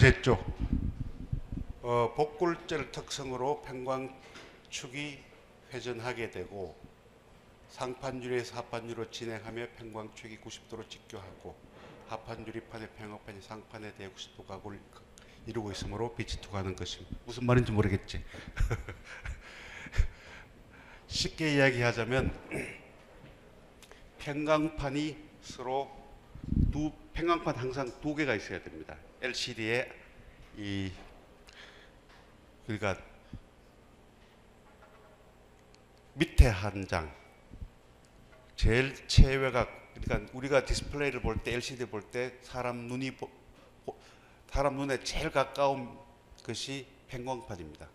했죠. 어, 복굴절 특성으로 평광축이 회전하게 되고 상판유리에서 하판유로 진행하며 평광축이 90도로 직교하고 하판 유리판의 평합판이 상판에 대해 90도 각을 이루고 있으므로 빛이 투과하는 것입니다. 무슨 말인지 모르겠지. 쉽게 이야기하자면 평광판이 서로 두 평광판 항상 두 개가 있어야 됩니다. LCD에 이 그러니까 밑에 한 장, 제일 최외곽 그러니까 우리가 디스플레이를 볼 때 LCD 볼 때 사람 눈이 사람 눈에 제일 가까운 것이 평광판입니다.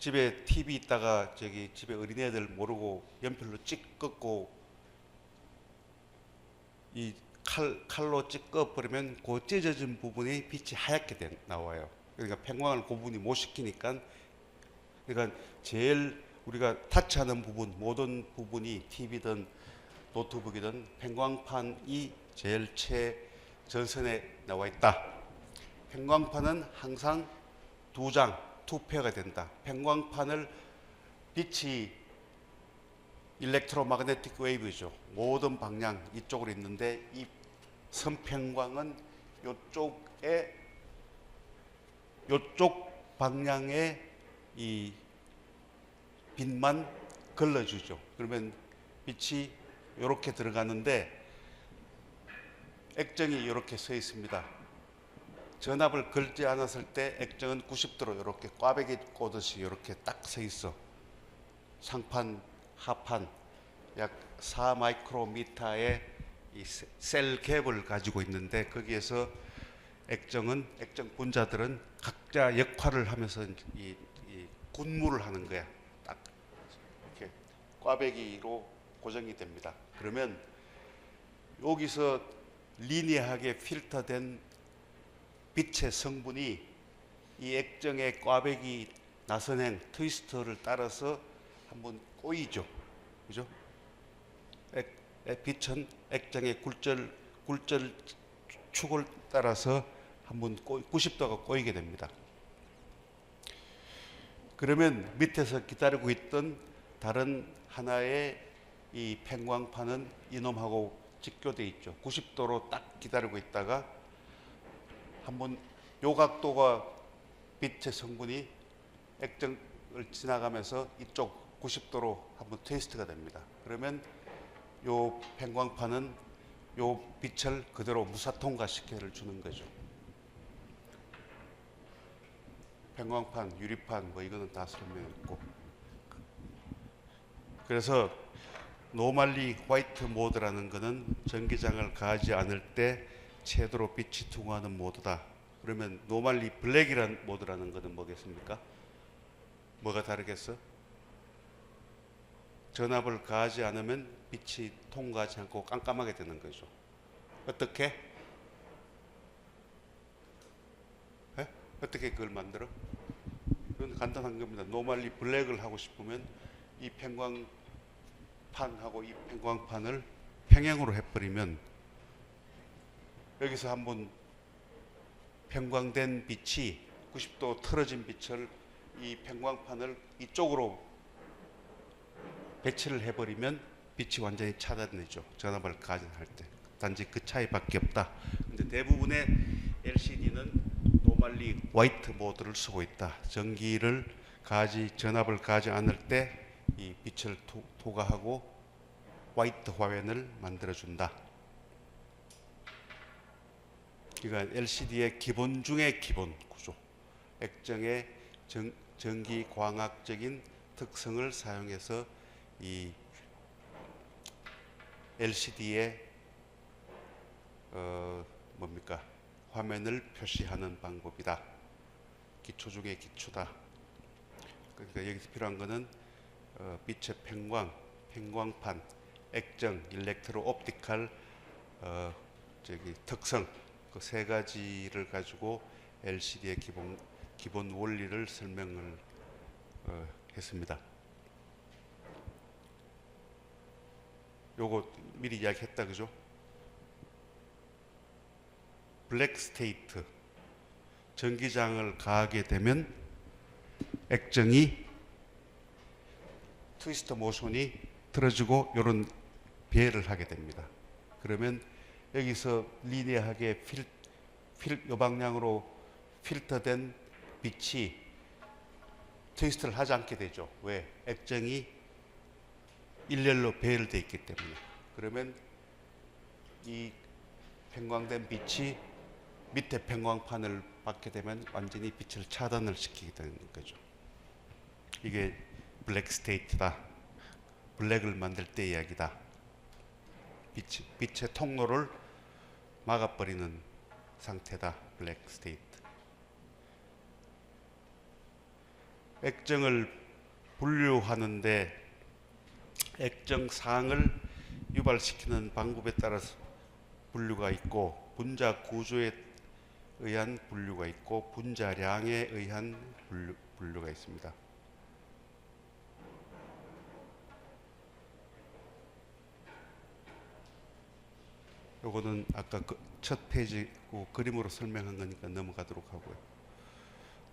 집에 TV 있다가 저기 집에 어린애들 모르고 연필로 찍 긋고 이 칼, 칼로 찍어 버리면 그 찢어진 부분이 빛이 하얗게 된- 나와요. 그러니까 평광을 그 부분이 못 시키니까 그러니까 제일 우리가 타치하는 부분 모든 부분이 TV든 노트북이든 평광판이 제일 최전선에 나와 있다. 평광판은 항상 두 장, 투 페어가 된다. 평광판을 빛이 일렉트로마그네틱 웨이브죠. 모든 방향 이쪽으로 있는데 이 선평광은 이쪽에 이쪽 방향에 이 빛만 걸러주죠. 그러면 빛이 이렇게 들어가는데 액정이 이렇게 서 있습니다. 전압을 걸지 않았을 때 액정은 90도로 이렇게 꽈배기 꽂듯이 이렇게 딱 서 있어. 상판, 하판 약 4 마이크로미터의 이 셀 갭을 가지고 있는데 거기에서 액정은 액정 분자들은 각자 역할을 하면서 이, 이 군무를 하는 거야. 딱 이렇게 꽈배기로 고정이 됩니다. 그러면 여기서 리니어하게 필터된 빛의 성분이 이 액정의 꽈배기 나선행 트위스터를 따라서 한번 꼬이죠. 그죠? 액, 액- 빛은 액정의 굴절 굴절 축을 따라서 한번 꼬, 90도가 꼬이게 됩니다. 그러면 밑에서 기다리고 있던 다른 하나의 이 평광판은 이놈하고 직교돼 있죠. 90도로 딱 기다리고 있다가 한번 요 각도가 빛의 성분이 액정을 지나가면서 이쪽 90도로 한번 트위스트가 됩니다. 그러면 요 평광판은 요 빛을 그대로 무사통과 시켜를 주는 거죠. 평광판, 유리판 뭐 이거는 다 설명했고 그래서 노멀리 화이트 모드라는 거는 전기장을 가하지 않을 때 채도로 빛이 투과하는 모드다. 그러면 노멀리 블랙이라는 모드라는 거는 뭐겠습니까? 뭐가 다르겠어? 전압을 가하지 않으면 빛이 통과하지 않고 깜깜하게 되는 거죠. 어떻게? 에? 어떻게 그걸 만들어? 이건 간단한 겁니다. 노멀리 블랙을 하고 싶으면 이 평광판하고 이 평광판을 평행으로 해버리면 여기서 한번 평광된 빛이 90도 틀어진 빛을 이 평광판을 이쪽으로 배치를 해버리면 빛이 완전히 차단되죠. 전압을 가진할 때. 단지 그 차이밖에 없다. 근데 대부분의 LCD는 노멀리 화이트 모드를 쓰고 있다. 전기를 가지 전압을 가지 않을 때 이 빛을 투, 투과하고 화이트 화면을 만들어 준다. 그러니까 LCD의 기본 중의 기본 구조. 액정의 전, 전기 광학적인 특성을 사용해서 이 LCD의 어, 뭡니까 화면을 표시하는 방법이다. 기초 중의 기초다. 그러니까 여기서 필요한 것은 어, 빛의 평광, 평광판, 액정, 일렉트로 옵티칼 어, 저기 특성 그 세 가지를 가지고 LCD의 기본 기본 원리를 설명을 어, 했습니다. 요거 미리 이야기했다 그죠? 블랙 스테이트 전기장을 가하게 되면 액정이 트위스터 모션이 틀어지고 이런 배열을 하게 됩니다. 그러면 여기서 리니어하게 필, 필, 요 방향으로 필터된 빛이 트위스트를 하지 않게 되죠. 왜? 액정이 일렬로 배열되어 있기 때문에. 그러면 이 편광된 빛이 밑에 편광판을 받게 되면 완전히 빛을 차단을 시키게 되는 거죠. 이게 블랙 스테이트다. 블랙을 만들 때 이야기다. 빛, 빛의 통로를 막아버리는 상태다. 블랙 스테이트. 액정을 분류하는데 액정 상을 유발시키는 방법에 따라서 분류가 있고 분자 구조에 의한 분류가 있고 분자량에 의한 분류, 분류가 있습니다. 요거는 아까 그 첫 페이지 그 그림으로 설명한 거니까 넘어가도록 하고요.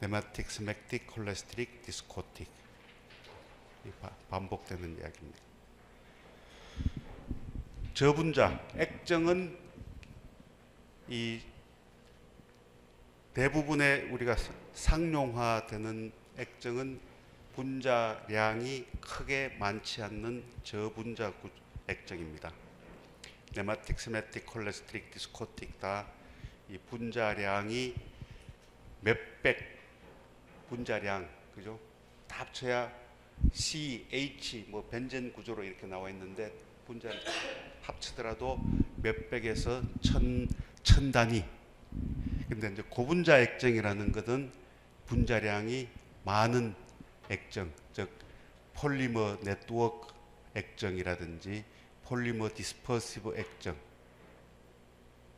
네마틱, 스맥틱, 콜레스테릭, 디스코틱 반복되는 이야기입니다. 저분자 액정은 이 대부분의 우리가 사- 상용화되는 액정은 분자량이 크게 많지 않는 저분자 구- 액정입니다. 네마틱, 스메틱, 콜레스테릭, 디스코틱 다 이 분자량이 몇백 분자량 그죠? 다 합쳐야 CH 뭐 벤젠 구조로 이렇게 나와 있는데 분자 합치더라도 몇백에서 천, 천 단위. 근데 이제 고분자 액정이라는 것은 분자량이 많은 액정, 즉 폴리머 네트워크 액정이라든지 폴리머 디스퍼시브 액정,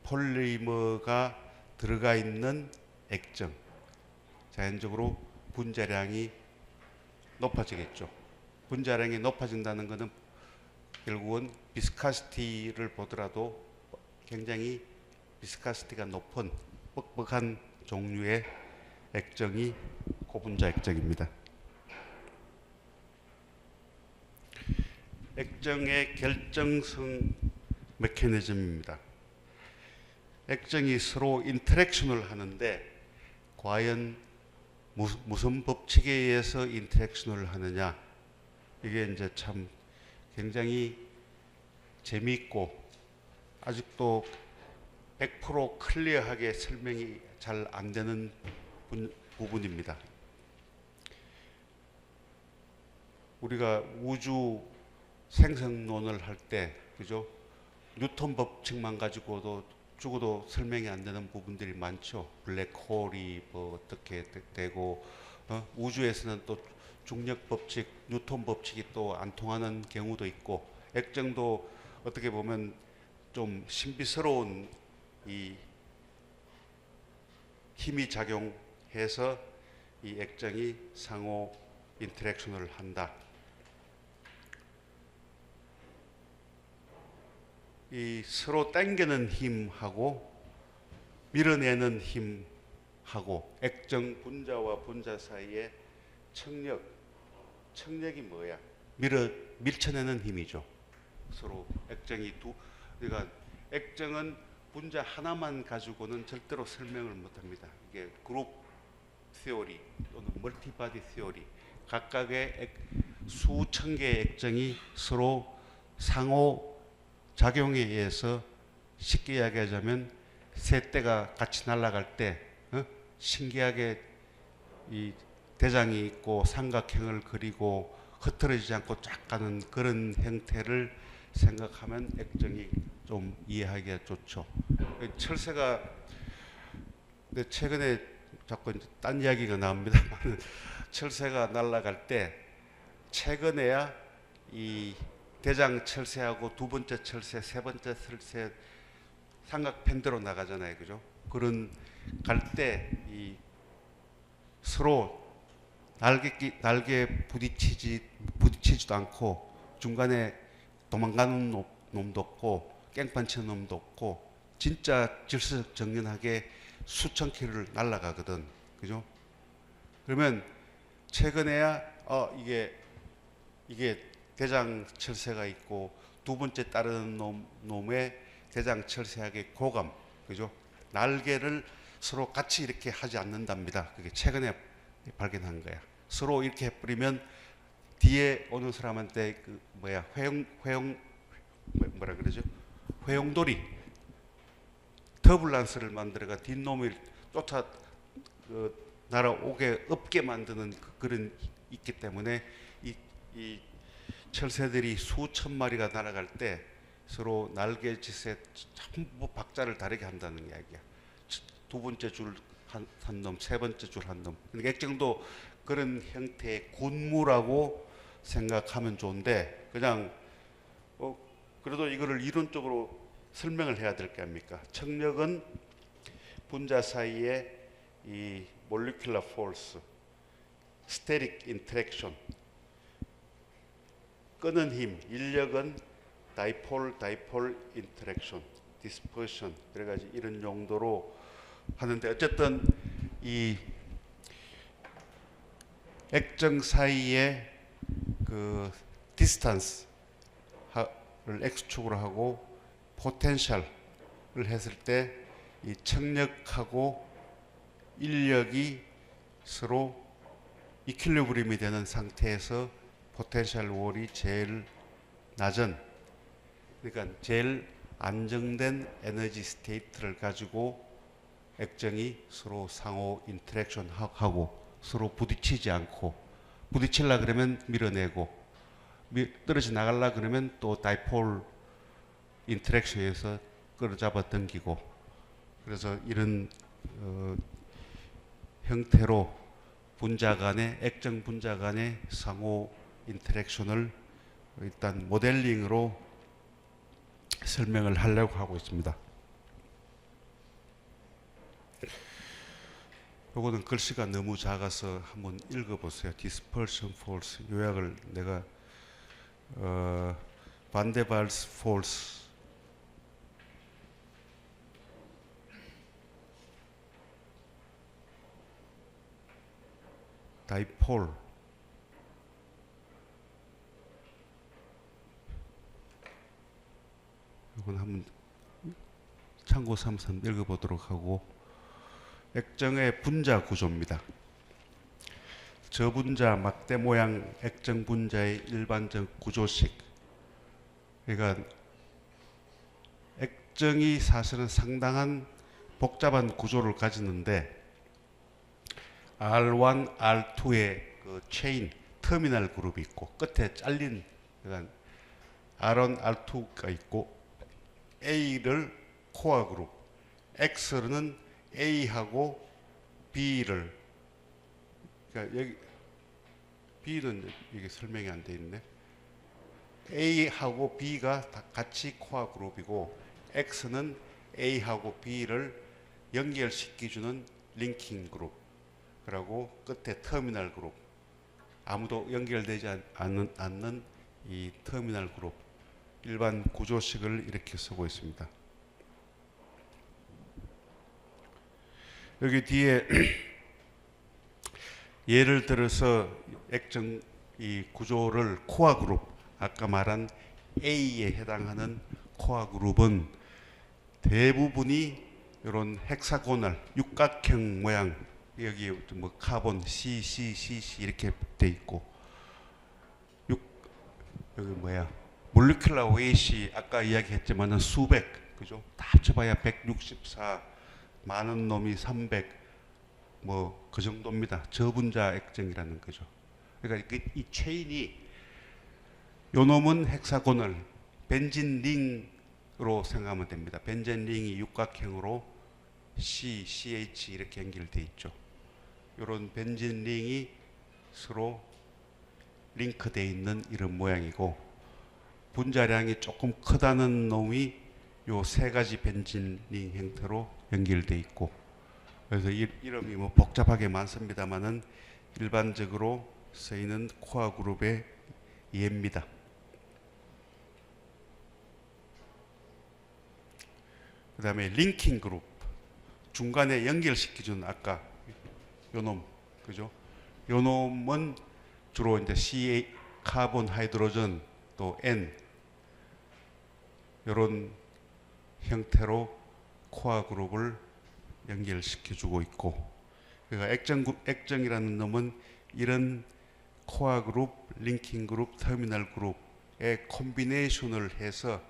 폴리머가 들어가 있는 액정, 자연적으로 분자량이 높아지겠죠. 분자량이 높아진다는 것은 결국은 비스카시티를 보더라도 굉장히 비스카시티가 높은 뻑뻑한 종류의 액정이 고분자 액정입니다. 액정의 결정성 메커니즘입니다. 액정이 서로 인터랙션을 하는데 과연 무, 무슨 법칙에 의해서 인터랙션을 하느냐 이게 이제 참 굉장히 재미있고 아직도 100% 클리어하게 설명이 잘 안 되는 분- 부분입니다. 우리가 우주 생성론을 할 때 그죠? 뉴턴 법칙만 가지고도 죽어도 설명이 안 되는 부분들이 많죠. 블랙홀이 뭐 어떻게 되- 되고 어? 우주에서는 또 중력 법칙, 뉴턴 법칙이 또 안 통하는 경우도 있고 액정도 어떻게 보면 좀 신비스러운 이 힘이 작용해서 이 액정이 상호 인터랙션을 한다. 이 서로 당기는 힘하고 밀어내는 힘하고 액정 분자와 분자 사이의 청력, 청력이 뭐야? 밀어 밀쳐내는 힘이죠. 서로 액정이 두 그러니까 액정은 분자 하나만 가지고는 절대로 설명을 못합니다. 이게 그룹 세오리 또는 멀티바디 세오리 각각의 액, 수천 개의 액정이 서로 상호 작용에 의해서 쉽게 이야기하자면 새 떼가 같이 날아갈 때 어? 신기하게 이 대장이 있고 삼각형을 그리고 흐트러지지 않고 쫙 가는 그런 형태를 생각하면 액정이 좀 이해하기가 좋죠. 철새가 최근에 자꾸 이제 딴 이야기가 나옵니다만 철새가 날아갈 때 최근에야 이 대장 철새하고 두 번째 철새, 세 번째 철새 삼각 팬대로 나가잖아요, 그죠? 그런 갈 때 이 서로 날개 끼- 날개 부딪히지 부딪히지도 않고 중간에 도망가는 놈- 놈도 없고 깽판 치는 놈도 없고 진짜 질서정연하게 수천 킬로를 날아가거든. 그죠? 그러면 최근에야 어 이게 이게 대장 철새가 있고 두 번째 따르는 놈 놈의 대장 철새하게 고감. 그죠? 날개를 서로 같이 이렇게 하지 않는답니다. 그게 최근에 발견한 거야. 서로 이렇게 해버리면 뒤에 오는 사람한테 그 뭐야 회용 회용 뭐- 뭐라 그러죠? 회용돌이 터블란스를 만들어가 뒷놈을 쫓아 그, 날아오게 없게 만드는 그, 그런 있기 때문에 이, 이 철새들이 수천 마리가 날아갈 때 서로 날개짓에 전부 박자를 다르게 한다는 이야기야. 두 번째 줄 한 한 놈, 세 번째 줄 한 놈. 그러니까 액정도 그런 형태의 군무라고 생각하면 좋은데 그냥 어 그래도 이거를 이론적으로 설명을 해야 될 게 아닙니까? 청력은 분자 사이에 이 molecular force, static interaction, 끄는 힘, 인력은 dipole dipole interaction, dispersion 그래가지고 이런 용도로 하는데 어쨌든 이 액정 사이에 그 디스턴스를 x축으로 하고 포텐셜을 했을 때 이 청력하고 인력이 서로 이퀄리브리움이 되는 상태에서 포텐셜 월이 제일 낮은 그러니까 제일 안정된 에너지 스테이트를 가지고 액정이 서로 상호 인터랙션 하고 서로 부딪히지 않고 부딪힐라 그러면 밀어내고 미- 떨어져 나갈라 그러면 또 다이폴 인터랙션에서 끌어잡아 당기고 그래서 이런 어, 형태로 분자 간의 액정 분자 간의 상호 인터랙션을 일단 모델링으로 설명을 하려고 하고 있습니다. 요거는 글씨가 너무 작아서 한번 읽어보세요. Dispersion force 요약을 내가 어, 반데발스 force 다이폴 이건 한번 참고 한번 읽어보도록 하고 액정의 분자 구조입니다. 저분자 막대 모양 액정 분자의 일반적 구조식. 그러니까 액정이 사실은 상당한 복잡한 구조를 가지는데 R1, R2의 그 체인 터미널 그룹이 있고 끝에 잘린 그러니까 R1, R2가 있고 A를 코어 그룹, X는 A하고 B를 그러니까 여기 B는 이게 설명이 안 돼 있네. A하고 B가 다 같이 코어 그룹이고 X는 A하고 B를 연결시켜주는 링킹 그룹. 그리고 끝에 터미널 그룹. 아무도 연결되지 않- 않는, 않는 이 터미널 그룹. 일반 구조식을 이렇게 쓰고 있습니다. 여기 뒤에 예를 들어서 액정 이 구조를 코어 그룹 아까 말한 A에 해당하는 코어 그룹은 대부분이 이런 헥사고널 육각형 모양 여기 뭐 카본 C, C, C, C 이렇게 돼 있고 육 여기 뭐야 몰리큘라 웨이시 아까 이야기했지만은 수백 그죠? 다 합쳐봐야 164 많은 놈이 300 뭐 그 정도입니다. 저분자 액정이라는 거죠. 그러니까 그- 이 체인이 요 놈은 헥사고널 벤진 링으로 생각하면 됩니다. 벤젠 링이 육각형으로 C, CH 이렇게 연결돼 있죠. 이런 벤진 링이 서로 링크돼 있는 이런 모양이고 분자량이 조금 크다는 놈이 요 세 가지 벤진 링 형태로 연결돼 있고 그래서 이, 이름이 뭐 복잡하게 많습니다만은 일반적으로 쓰이는 코어 그룹의 예입니다. 그 다음에 링킹 그룹 중간에 연결시켜준 아까 요놈 그죠? 요놈은 주로 이제 CA 카본 하이드로전 또 N 이런 형태로 코어 그룹을 연결시켜주고 있고 그러니까 액정 그- 액정이라는 놈은 이런 코어 그룹, 링킹 그룹, 터미널 그룹의 콤비네이션을 해서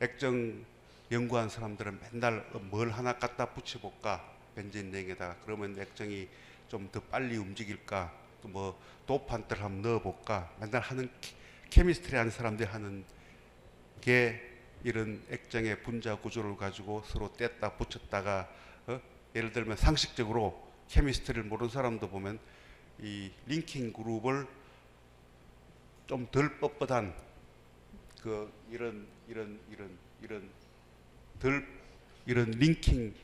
액정 연구한 사람들은 맨날 뭘 하나 갖다 붙여볼까 벤젠링에다가 그러면 액정이 좀 더 빨리 움직일까 또 뭐 도판들 한번 넣어볼까 맨날 하는 케- 케미스트리 하는 사람들이 하는 게 이런 액정의 분자 구조를 가지고 서로 뗐다 붙였다가 어? 예를 들면 상식적으로 케미스트리를 모르는 사람도 보면 이 링킹 그룹을 좀 덜 뻣뻣한 그 이런 이런 이런 이런 덜 이런 링킹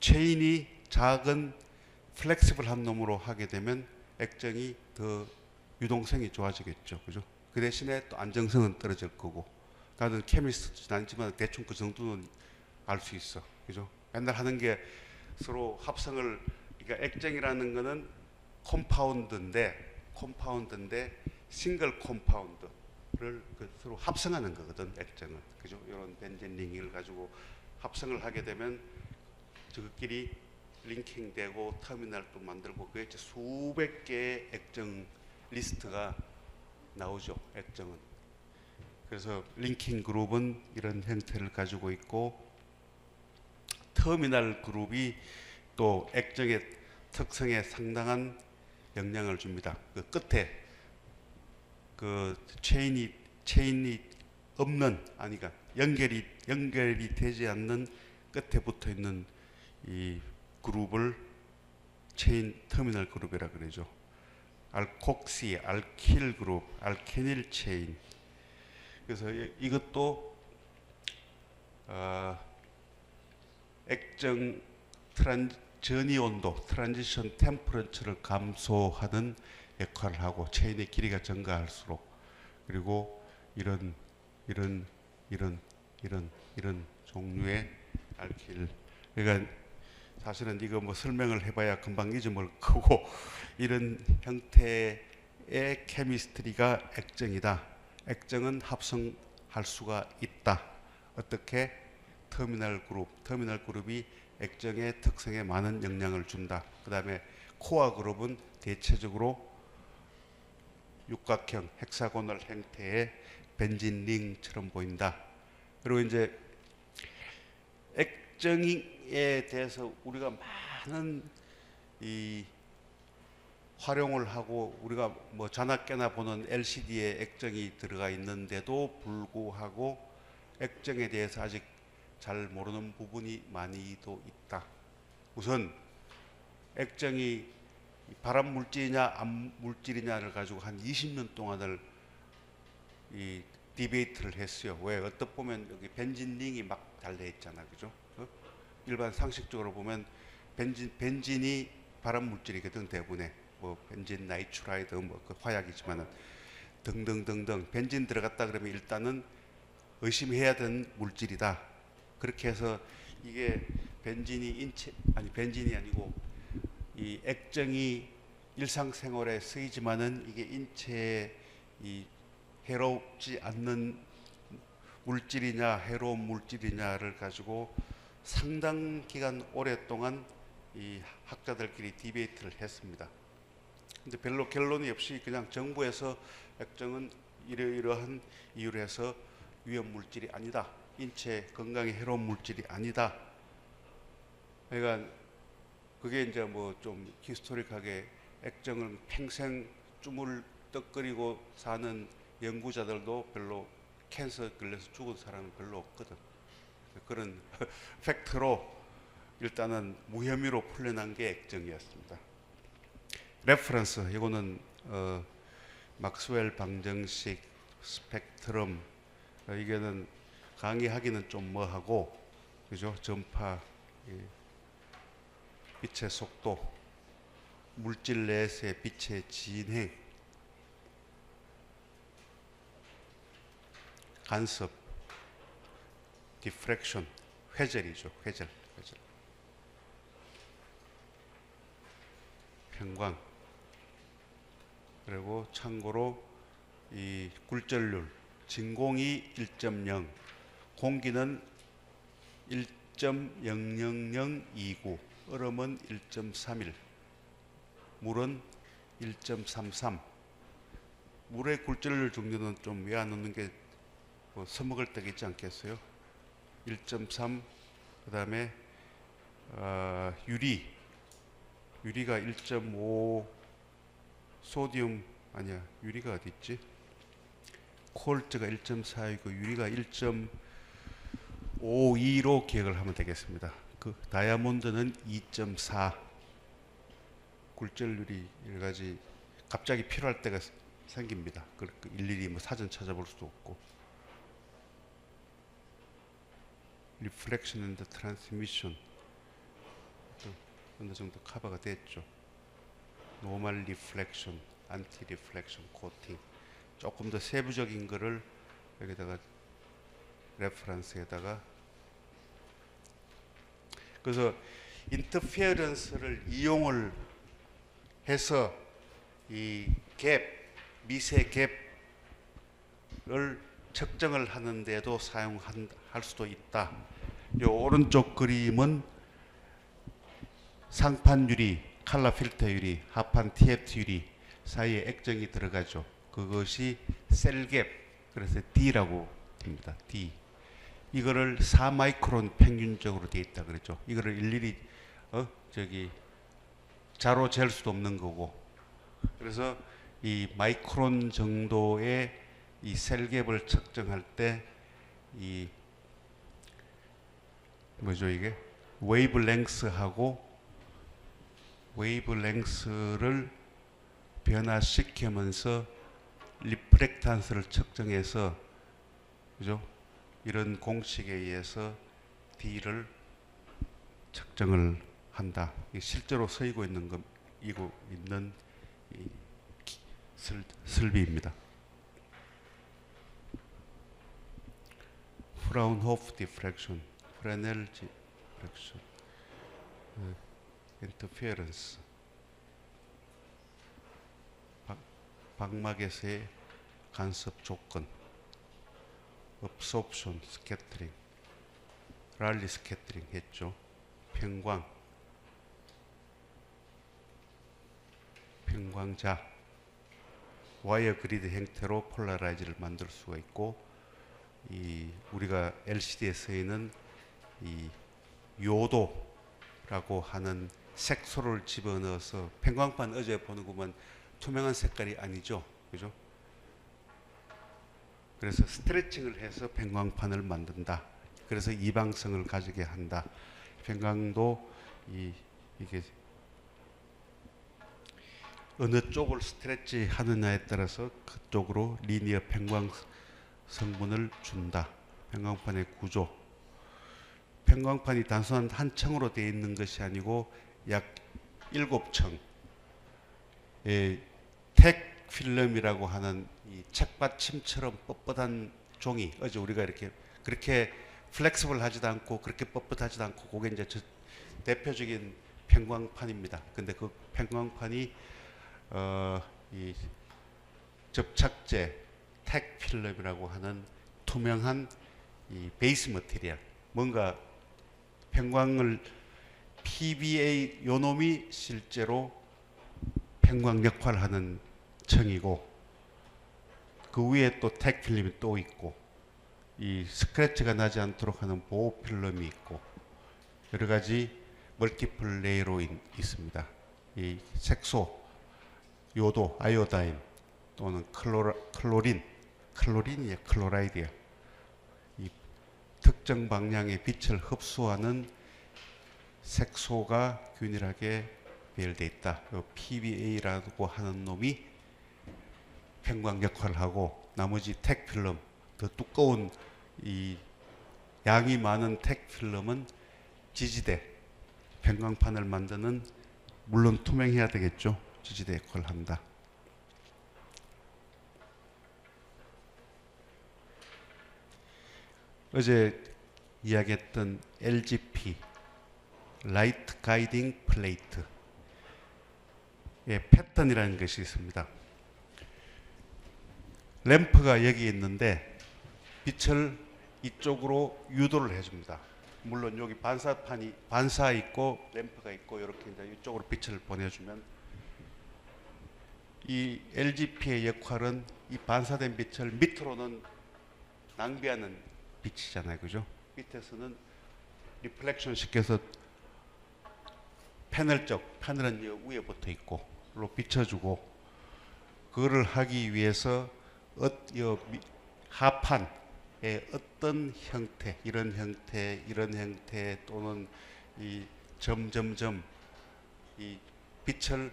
체인이 작은 플렉시블한 놈으로 하게 되면 액정이 더 유동성이 좋아지겠죠. 그죠? 그 대신에 또 안정성은 떨어질 거고. 나는 케미스트는 아니지만 대충 그 정도는 알 수 있어. 그죠? 맨날 하는 게 서로 합성을 그러니까 액정이라는 거는 콤파운드인데 콤파운드인데 싱글 콤파운드를 그 서로 합성하는 거거든 액정은 그죠? 이런 벤젠 링을 가지고 합성을 하게 되면 저끼리 링킹되고 터미널도 만들고 그게 수백 개의 액정 리스트가 나오죠 액정은 그래서 링킹 그룹은 이런 형태를 가지고 있고 터미널 그룹이 또 액정의 특성에 상당한 영향을 줍니다. 그 끝에 그 체인이 체인이 없는 아니가 연결이 연결이 되지 않는 끝에 붙어 있는 이 그룹을 체인 터미널 그룹이라 그러죠. 알콕시, 알킬 그룹, 알케닐 체인. 그래서 이- 이것도 어, 액정 트란 전이 온도, 트란지션 템퍼런처를 감소하는 역할을 하고 체인의 길이가 증가할수록 그리고 이런 이런 이런 이런 이런 종류의 알킬 그러니까 사실은 이거 뭐 설명을 해봐야 금방 잊어먹을 거고 이런 형태의 케미스트리가 액정이다. 액정은 합성할 수가 있다. 어떻게 터미널 그룹, 터미널 그룹이 액정의 특성에 많은 영향을 준다. 그 다음에 코어 그룹은 대체적으로 육각형, 헥사고널 형태의 벤진 링처럼 보인다. 그리고 이제 액정에 대해서 우리가 많은 이 활용을 하고 우리가 뭐 자나깨나 보는 LCD에 액정이 들어가 있는데도 불구하고 액정에 대해서 아직 잘 모르는 부분이 많이도 있다. 우선 액정이 발암 물질이냐 암 물질이냐를 가지고 한 20년 동안을 이 디베이트를 했어요. 왜 어떻게 보면 여기 벤진 링이 막 달려 있잖아, 그죠? 어? 일반 상식적으로 보면 벤진 벤진이 발암 물질이거든 대부분에 뭐 벤진 나이트라이드 뭐 그 화약이지만은 등등등등 벤진 들어갔다 그러면 일단은 의심해야 되는 물질이다. 그렇게 해서 이게 벤진이 인체 아니 벤진이 아니고 이 액정이 일상생활에 쓰이지만은 이게 인체에 이 해롭지 않는 물질이냐 해로운 물질이냐를 가지고 상당 기간 오랫동안 이 학자들끼리 디베이트를 했습니다. 근데 별로 결론이 없이 그냥 정부에서 액정은 이러이러한 이유로 해서 위험 물질이 아니다. 인체 건강에 해로운 물질이 아니다. 그러니까 그게 이제 뭐 좀 히스토릭하게 액정을 평생 쭈물 떡거리고 사는 연구자들도 별로 캔서 걸려서 죽은 사람은 별로 없거든. 그런 팩트로 일단은 무혐의로 풀려난 게 액정이었습니다. 레퍼런스 이거는 어, 막스웰 방정식 스펙트럼 어, 이게는 강의하기는 좀 뭐하고 그죠? 전파 빛의 속도 물질 내에서의 빛의 진행 간섭 디프렉션 회전이죠 회전 회전 평광. 그리고 참고로 이 굴절률 진공이 1.0, 공기는 1.00029, 얼음은 1.31, 물은 1.33. 물의 굴절률 종류는 좀 왜 안 넣는 게뭐 써먹을 때가 있지 않겠어요? 1.3 그 다음에 어, 유리 유리가 1.5 소디움 아니야 유리가 어디 있지? 콜트가 1.4이고 유리가 1.52로 기억을 하면 되겠습니다. 그 다이아몬드는 2.4 굴절률이 여러 가지 갑자기 필요할 때가 생깁니다. 그 일일이 뭐 사전 찾아볼 수도 없고. 리플렉션 앤드 트랜스미션 또 어느 정도 커버가 됐죠. 노멀 리플렉션, 안티 리플렉션 코팅 조금 더 세부적인 거를 여기다가 레퍼런스에다가 그래서 인터피어런스를 이용을 해서 이 갭, 미세 갭을 측정을 하는데도 사용할 수도 있다. 요 오른쪽 그림은 상판 유리, 칼라 필터 유리, 하판 TFT 유리 사이에 액정이 들어가죠. 그것이 셀갭, 그래서 D라고 합니다. D. 이거를 4마이크론 평균적으로 돼 있다 그랬죠. 이거를 일일이 어 저기 자로 잴 수도 없는 거고. 그래서 이 마이크론 정도의 이 셀갭을 측정할 때 이 뭐죠 이게 웨이브 랭스하고 웨이브 랭스를 변화시키면서 리프렉탄스를 측정해서 그죠 이런 공식에 의해서 D를 측정을 한다. 실제로 쓰이고 있는 것 이고 있는 슬비입니다. 프라운호프 디프렉션, 프레넬 디프렉션, 인터피어런스, 방막에서의 간섭 조건, 업소프션, 스캐터링, 랄리 스캐터링 했죠. 평광, 평광자, 와이어 그리드 형태로 폴라라이즈를 만들 수가 있고 이 우리가 LCD에 쓰이는 이 요도라고 하는 색소를 집어넣어서 평광판 어제 보는 것만 투명한 색깔이 아니죠, 그죠? 그래서 스트레칭을 해서 평광판을 만든다. 그래서 이방성을 가지게 한다. 평광도 이 이게 어느 쪽을 스트레치 하느냐에 따라서 그쪽으로 리니어 평광 성분을 준다. 평광판의 구조. 평광판이 단순한 한 층으로 되어 있는 것이 아니고 약 일곱 층. 예, 하는 이 책받침처럼 뻣뻣한 종이 어제 우리가 이렇게 그렇게 플렉스블 하지도 않고 그렇게 뻣뻣하지도 않고 그게 이제 저 대표적인 평광판입니다. 근데 그 평광판이 어, 이 접착제 텍 필름이라고 하는 투명한 이 베이스 머티리얼 뭔가 평광을 PBA 요놈이 실제로 평광 역할을 하는 층이고 그 위에 또텍 필름이 또 있고 이 스크래치가 나지 않도록 하는 보호 필름이 있고 여러 가지 멀티플 레이로 인- 있습니다. 이 색소, 요도, 아이오다인 또는 클로라, 클로린, 클로린이야, 클로라이드야. 이 특정 방향의 빛을 흡수하는 색소가 균일하게 배열돼 있다. 요 PBA라고 하는 놈이 평광 역할을 하고 나머지 텍 필름 더 두꺼운 이 양이 많은 텍 필름은 지지대 평광판을 만드는 물론 투명해야 되겠죠. 지지대 역할을 한다. 어제 이야기했던 LGP 라이트 가이딩 플레이트 패턴이라는 것이 있습니다. 램프가 여기 있는데 빛을 이쪽으로 유도를 해줍니다. 물론 여기 반사판이 반사 있고 램프가 있고 이렇게 이제 이쪽으로 빛을 보내주면 이 LGP의 역할은 이 반사된 빛을 밑으로는 낭비하는 빛이잖아요, 그죠? 밑에서는 리플렉션 시켜서 패널 쪽, 패널은 여 위에 붙어 있고, 로 비춰주고, 그거를 하기 위해서 어, 여 미- 하판의 어떤 형태, 이런 형태, 이런 형태 또는 이 점점점 이 빛을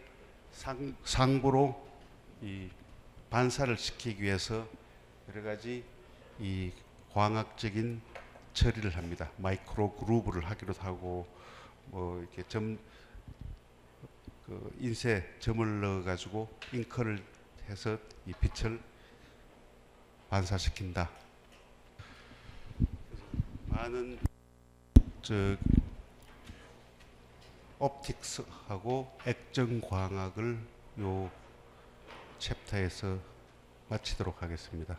상, 상부로 이 반사를 시키기 위해서 여러 가지 이 광학적인 처리를 합니다. 마이크로 그루브를 하기도 하고 뭐 이렇게 점 그 인쇄 점을 넣어 가지고 잉크를 해서 이 빛을 반사시킨다. 많은 저 옵틱스하고 액정 광학을 요 챕터에서 마치도록 하겠습니다.